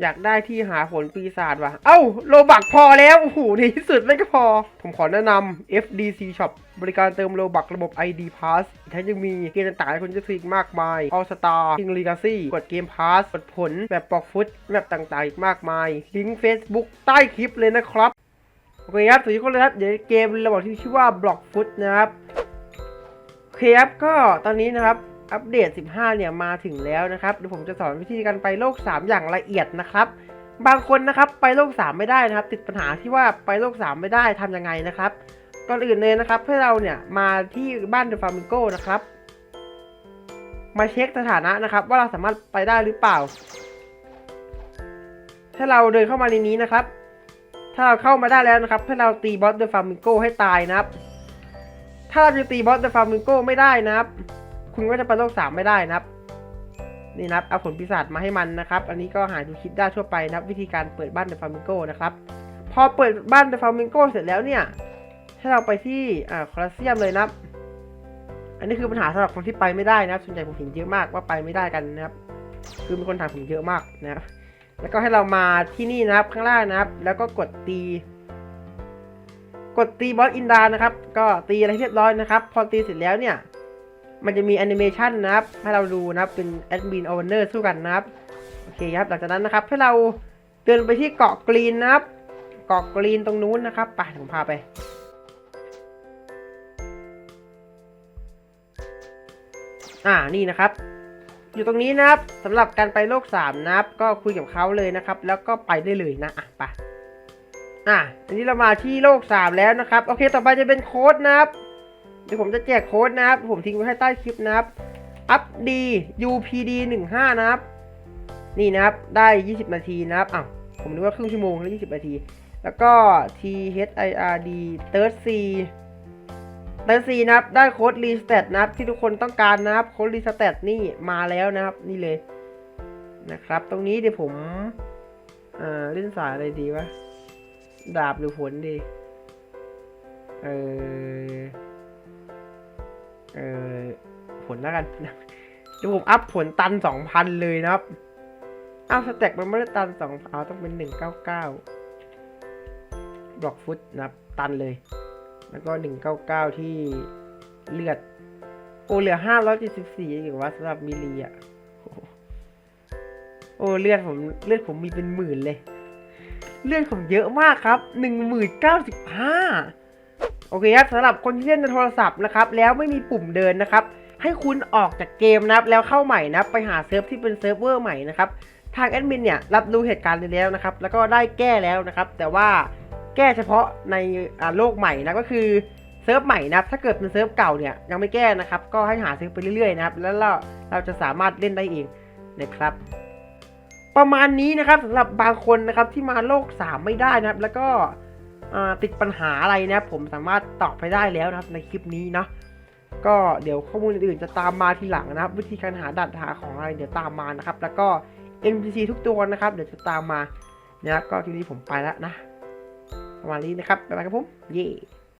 อยากได้ที่หาผลปีศาจว่ะ เอ้า โลบักพอแล้ว โอ้โหในที่สุดไม่ก็พอ ผมขอแนะนำ FDC Shop บริการเติมโลบักระบบ ID Pass อีกทั้งยังมีเกมต่างๆให้คุณจะซื้อมากมาย All Star King Legacy กดเกม Pass กดผลแบบปลอกฟุตแบบต่างๆ อีกมากมาย ลิงก์ Facebook ใต้คลิปเลยนะครับ โอเคครับสวัสดีทุกคนเลยครับ เดี๋ยวเกมระบบที่ชื่อว่า Block Foot นะครับโอเคครับก็ตอนนี้นะครับ อัปเดต 15 เนี่ยมาถึงแล้วนะครับเดี๋ยวผมจะสอนวิธีการไปโลก 3 อย่างละเอียดนะครับ บางคนนะครับไปโลก 3 ไม่ได้นะครับ ติดปัญหาที่ว่าไปโลก 3 ไม่ได้ทำยังไงนะครับก่อนอื่นเลยนะครับให้เราเนี่ยมาที่บ้านเดอะฟามิงโกนะครับ มาเช็คสถานะนะครับ ว่าเราสามารถไปได้หรือเปล่า ถ้าเราเดินเข้ามาในนี้นะครับ ถ้าเราเข้ามาได้แล้วนะครับให้เราตีบอสเดอะฟามิงโกให้ตายนะครับ ถ้าเราจะตีบอสเดอะฟามิงโกไม่ได้นะครับ คุณก็จะไปโลกสามไม่ได้นะครับ นี่นะครับเอาผลปีศาจมาให้มันนะครับ อันนี้ก็หาดูคลิปได้ทั่วไปนะครับ วิธีการเปิดบ้านเดฟามิงโกนะครับ พอเปิดบ้านเดฟามิงโกเสร็จแล้วเนี่ยให้เราไปที่อ่าคอลอสเซียมเลยนะครับ อันนี้คือปัญหาสำหรับคนที่ไปไม่ได้นะครับส่วนใหญ่ผมเห็นเยอะมากว่าไปไม่ได้กันนะครับ คือมีคนถามผมเยอะมากนะครับ แล้วก็ให้เรามาที่นี่นะครับข้างล่างนะครับ แล้วก็กดตีกดตีบอสอินดานะครับ ก็ตีอะไรเรียบร้อยนะครับ พอตีเสร็จแล้วเนี่ย มันจะมีแอนิเมชันนะครับให้เราดูนะครับเป็นแอดมินโอเวอร์เนอร์สู้กันนะครับโอเคครับหลังจากนั้นนะครับให้เราเดินไปที่เกาะกรีนนะครับ เกาะกรีนตรงนู้นนะครับไปผมพาไปอ่านี่นะครับ อยู่ตรงนี้นะครับสำหรับการไปโลก3นะครับ ก็คุยกับเขาเลยนะครับ แล้วก็ไปได้เลยนะอะไปอะทีนี้เรามาที่โลก3แล้วนะครับ โอเค ต่อไปจะเป็นโค้ดนะครับ เดี๋ยวผมจะแจกโค้ดนะครับ ผมทิ้งไว้ให้ใต้คลิปนะครับ up d upd 1 5นะครับ นี่นะครับ ได้ 20 นาทีนะครับอ้าวผมนึกว่าครึ่งชั่วโมงแล้ว20 นาที แล้วก็ third third c third c นะครับ ได้โค้ด restat นะครับ ที่ทุกคนต้องการนะครับ โค้ด restat นี่มาแล้วนะครับ นี่เลย นะครับ ตรงนี้เดี๋ยวผม เอ่อ เล่นสายอะไรดีวะ ดาบหรือผลดี เออ เออผลแล้วกันเดี๋ยวผมอัพผลตันสองพันเลยนะครับ อ้าวสแต็กมันไม่ได้ตันสองเอาต้องเป็นหนึ่งเก้าเก้าบล็อกฟุตนะครับ ตันเลย แล้วก็หนึ่งเก้าเก้าที่เลือด โอเหลือห้าร้อยเจ็ดสิบสี่อีกว่าสำหรับมิลีอะโอ้โหโอ้เลือดผมเลือดผมมีเป็นหมื่นเลย เลือดผมเยอะมากครับหนึ่งหมื่นเก้าสิบห้า โอเคครับสำหรับคนที่เล่นในโทรศัพท์นะครับแล้วไม่มีปุ่มเดินนะครับให้คุณออกจากเกมนะครับแล้วเข้าใหม่นะครับไปหาเซิร์ฟที่เป็นเซิร์ฟเวอร์ใหม่นะครับทางแอดมินเนี่ยรับรู้เหตุการณ์นี้แล้วนะครับแล้วก็ได้แก้แล้วนะครับแต่ว่าแก้เฉพาะในโลกใหม่นะก็คือเซิร์ฟใหม่นะครับถ้าเกิดเป็นเซิร์ฟเก่าเนี่ยยังไม่แก้นะครับก็ให้หาเซิร์ฟไปเรื่อยๆนะครับแล้วเราเราจะสามารถเล่นได้เองนะครับประมาณนี้นะครับสำหรับบางคนนะครับที่มาโลก 3 ไม่ได้นะครับ แล้วก็ ติดปัญหาอะไรนะผมสามารถตอบไปได้แล้วนะครับในคลิปนี้เนาะก็เดี๋ยวข้อมูลอื่นๆจะตามมาทีหลังนะครับ วิธีการหาดัดหาของอะไรเดี๋ยวตามมานะครับ แล้วก็ NPC ทุกตัวนะครับ เดี๋ยวจะตามมานะครับก็ทีนี้ผมไปแล้วนะ ประมาณนี้นะครับบ๊ายบายครับผม เย่